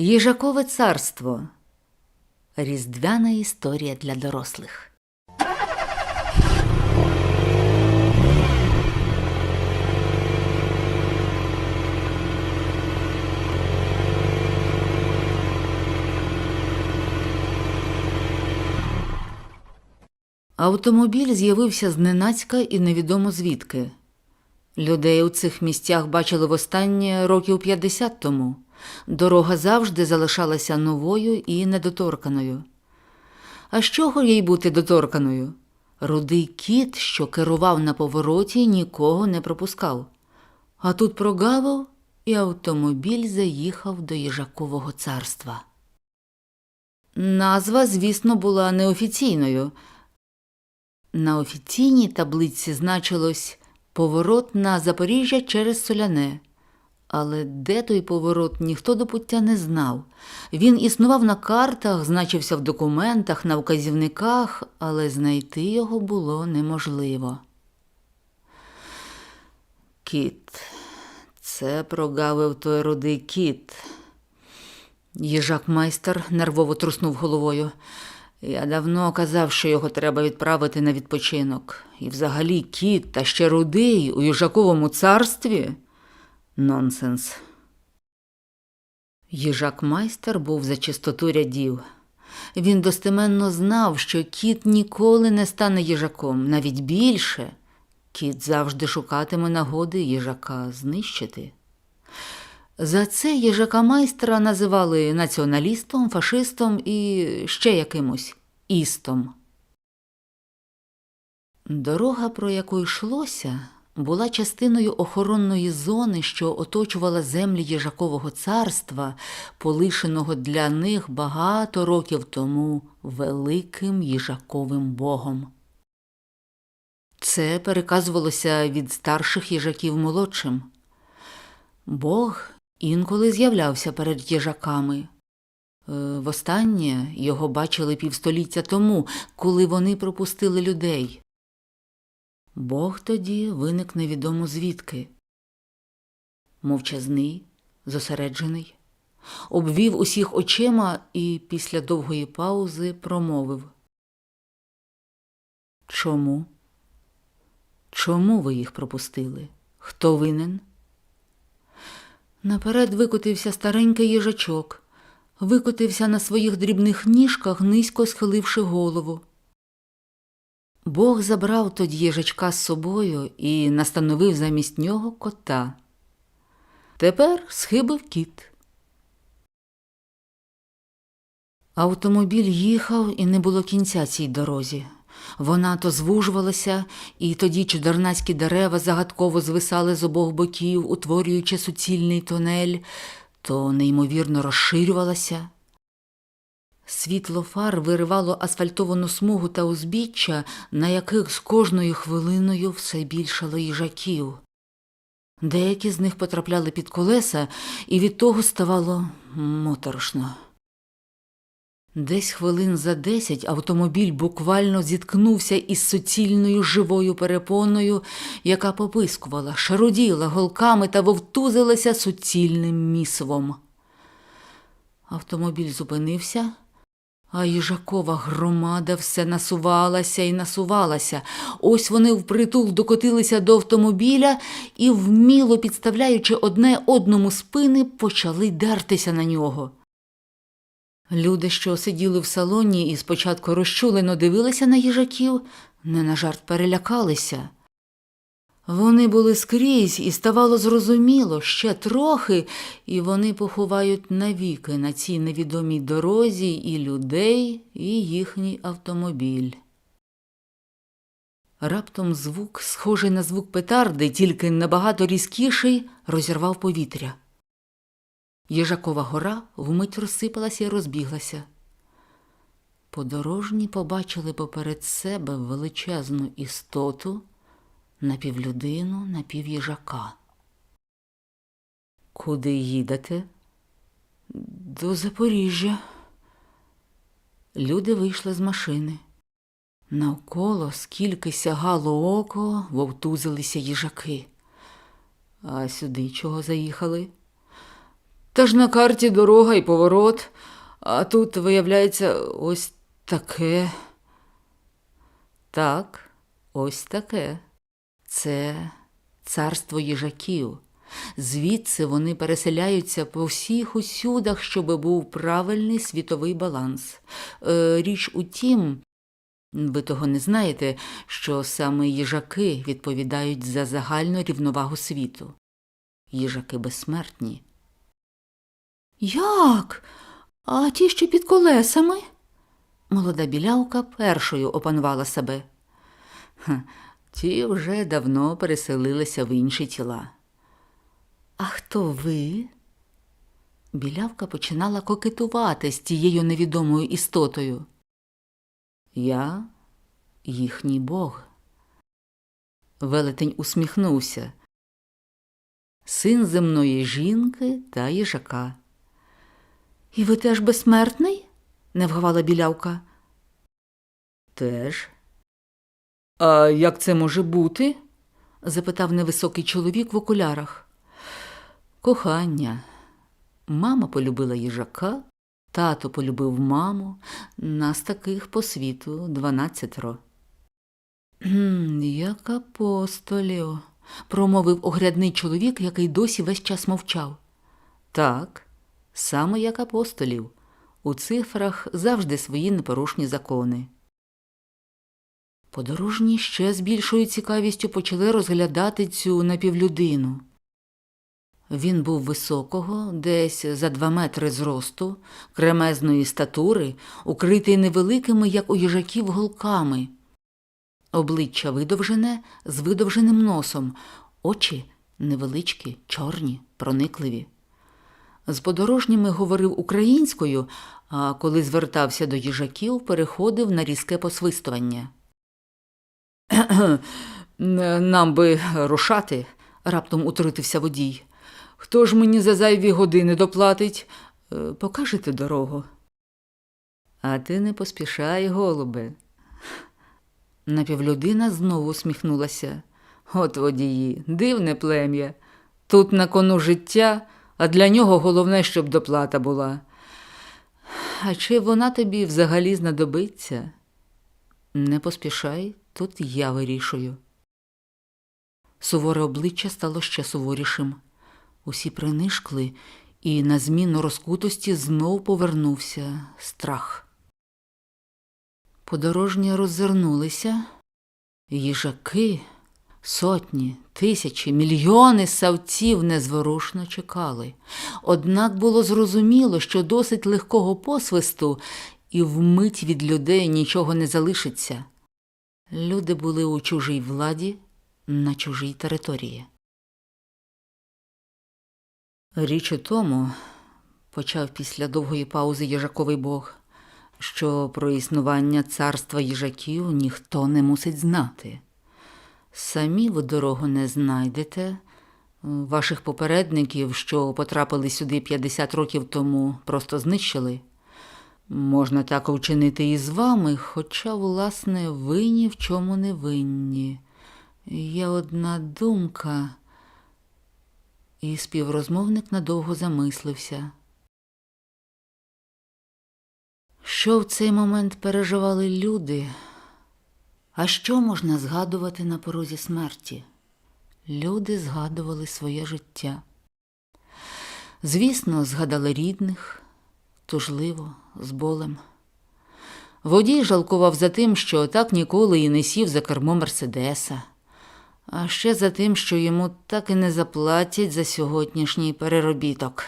Їжакове царство. Різдвяна історія для дорослих. Автомобіль з'явився зненацька і невідомо звідки. Людей у цих місцях бачили востаннє років 50 тому. Дорога завжди залишалася новою і недоторканою. А з чого їй бути доторканою? Рудий кіт, що керував на повороті, нікого не пропускав. А тут прогавив, і автомобіль заїхав до їжакового царства. Назва, звісно, була неофіційною. На офіційній таблиці значилось поворот на Запоріжжя через Соляне. Але де той поворот, ніхто до пуття не знав. Він існував на картах, значився в документах, на вказівниках, але знайти його було неможливо. Кіт. Це прогавив той рудий кіт. Їжак майстер нервово труснув головою. Я давно казав, що його треба відправити на відпочинок. І взагалі кіт та ще рудий у їжаковому царстві. Нонсенс. Їжак майстер був за чистоту рядів. Він достеменно знав, що кіт ніколи не стане їжаком, навіть більше. Кіт завжди шукатиме нагоди їжака знищити. За це їжака майстра називали націоналістом, фашистом і ще якимось істом. Дорога, про яку йшлося, була частиною охоронної зони, що оточувала землі їжакового царства, полишеного для них багато років тому великим їжаковим богом. Це переказувалося від старших їжаків молодшим. Бог інколи з'являвся перед їжаками. Е, Востаннє його бачили півстоліття тому, коли вони пропустили людей. Бог тоді виник невідомо звідки. Мовчазний, зосереджений, обвів усіх очима і після довгої паузи промовив. Чому? Чому ви їх пропустили? Хто винен? Наперед викотився старенький їжачок, викотився на своїх дрібних ніжках, низько схиливши голову. Бог забрав тоді їжачка з собою і настановив замість нього кота. Тепер схибив кіт. Автомобіль їхав і не було кінця цій дорозі. Вона то звужувалася, і тоді чудернацькі дерева загадково звисали з обох боків, утворюючи суцільний тунель, то неймовірно розширювалася. Світло фар виривало асфальтовану смугу та узбіччя, на яких з кожною хвилиною все більшало їжаків. Деякі з них потрапляли під колеса, і від того ставало моторошно. Десь хвилин за десять автомобіль буквально зіткнувся із суцільною живою перепоною, яка попискувала, шаруділа голками та вовтузилася суцільним місивом. Автомобіль зупинився, а їжакова громада все насувалася і насувалася. Ось вони впритул докотилися до автомобіля і, вміло підставляючи одне одному спини, почали дертися на нього. Люди, що сиділи в салоні і спочатку розчулено дивилися на їжаків, не на жарт перелякалися. Вони були скрізь, і ставало зрозуміло ще трохи, і вони поховають навіки на цій невідомій дорозі і людей, і їхній автомобіль. Раптом звук, схожий на звук петарди, тільки набагато різкіший, розірвав повітря. Їжакова гора вмить розсипалася і розбіглася. Подорожні побачили поперед себе величезну істоту, напівлюдину, напівїжака. Куди їдете? До Запоріжжя. Люди вийшли з машини. Навколо, скільки сягало око, вовтузилися їжаки. А сюди чого заїхали? Та ж на карті дорога і поворот, а тут, виявляється, ось таке. Так, ось таке. Це царство їжаків. Звідси вони переселяються по всіх усюдах, щоби був правильний світовий баланс. Е, річ у тім, ви того не знаєте, що саме їжаки відповідають за загальну рівновагу світу. Їжаки безсмертні. Як? А ті, що під колесами? Молода білявка першою опанувала себе. Ті вже давно переселилися в інші тіла. А хто ви? Білявка починала кокетувати з тією невідомою істотою. Я їхній Бог. Велетень усміхнувся. Син земної жінки та їжака. І ви теж безсмертний? не вгавала білявка. Теж. А як це може бути? запитав невисокий чоловік в окулярах. Кохання. Мама полюбила їжака, тато полюбив маму, нас таких по світу дванадцятеро. Як апостолів, промовив огрядний чоловік, який досі весь час мовчав. Так, саме як апостолів. У цифрах завжди свої непорушні закони. Подорожні ще з більшою цікавістю почали розглядати цю напівлюдину. Він був високого, десь за два метри зросту, кремезної статури, укритий невеликими, як у їжаків, голками. Обличчя видовжене з видовженим носом, очі невеличкі, чорні, проникливі. З подорожніми говорив українською, а коли звертався до їжаків, переходив на різке посвистування. Нам би рушати, раптом утрутився водій. Хто ж мені за зайві години доплатить? «Е, Покажете дорогу. А ти не поспішай, голубе. Напівлюдина знову усміхнулася. От водії, дивне плем'я. Тут на кону життя, а для нього головне, щоб доплата була. А чи вона тобі взагалі знадобиться? Не поспішай, тут я вирішую. Суворе обличчя стало ще суворішим. Усі принишкли, і на зміну розкутості знов повернувся страх. Подорожні роззирнулися. Їжаки, сотні, тисячі, мільйони савців незворушно чекали. Однак було зрозуміло, що досить легкого посвисту, і вмить від людей нічого не залишиться. Люди були у чужій владі на чужій території. Річ у тому, почав після довгої паузи їжаковий бог, що про існування царства їжаків ніхто не мусить знати. Самі ви дорогу не знайдете. Ваших попередників, що потрапили сюди 50 років тому, просто знищили. Можна так вчинити і з вами, хоча, власне, ви ні в чому не винні. Є одна думка. І співрозмовник надовго замислився. Що в цей момент переживали люди? А що можна згадувати на порозі смерті? Люди згадували своє життя. Звісно, згадали рідних, тужливо, з болем. Водій жалкував за тим, що так ніколи і не сів за кермо Мерседеса а ще за тим, що йому так і не заплатять за сьогоднішній переробіток.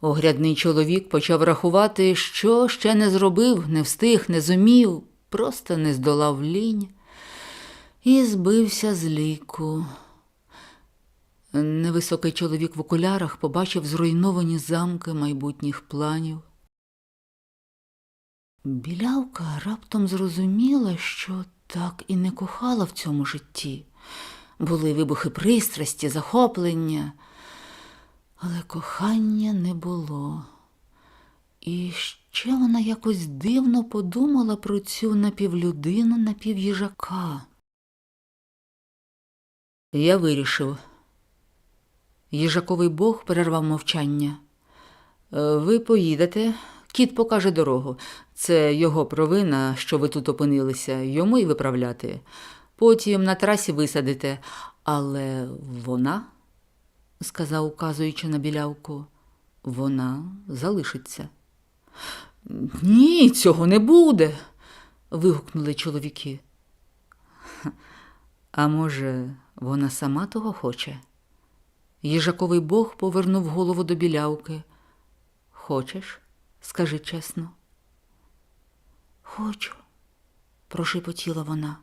Огрядний чоловік почав рахувати, що ще не зробив, не встиг, не зумів, просто не здолав лінь і збився з ліку. Невисокий чоловік в окулярах побачив зруйновані замки майбутніх планів. Білявка раптом зрозуміла, що так і не кохала в цьому житті. Були вибухи пристрасті, захоплення, але кохання не було. І ще вона якось дивно подумала про цю напівлюдину, напівїжака. Я вирішив. Їжаковий бог перервав мовчання. «Е, Ви поїдете, кіт покаже дорогу. Це його провина, що ви тут опинилися, йому й виправляти. Потім на трасі висадите. Але вона, сказав, указуючи на білявку, вона залишиться. Ні, цього не буде. вигукнули чоловіки. А може, вона сама того хоче? Їжаковий бог повернув голову до білявки. Хочеш? Скажи чесно. Хочу, прошепотіла вона.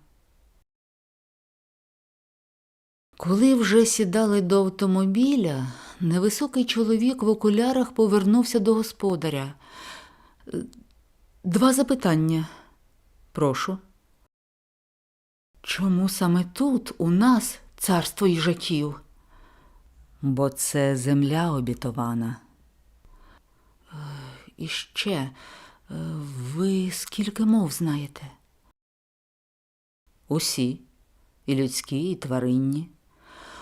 Коли вже сідали до автомобіля, невисокий чоловік в окулярах повернувся до господаря. «Е, Два запитання. Прошу. Чому саме тут, у нас, царство їжаків? Бо це земля обітована. І ще, е, ви скільки мов знаєте? Усі, і людські, і тваринні.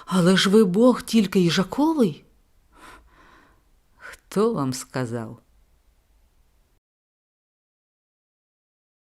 Але ж ви Бог тільки їжаковий? Хто вам сказав?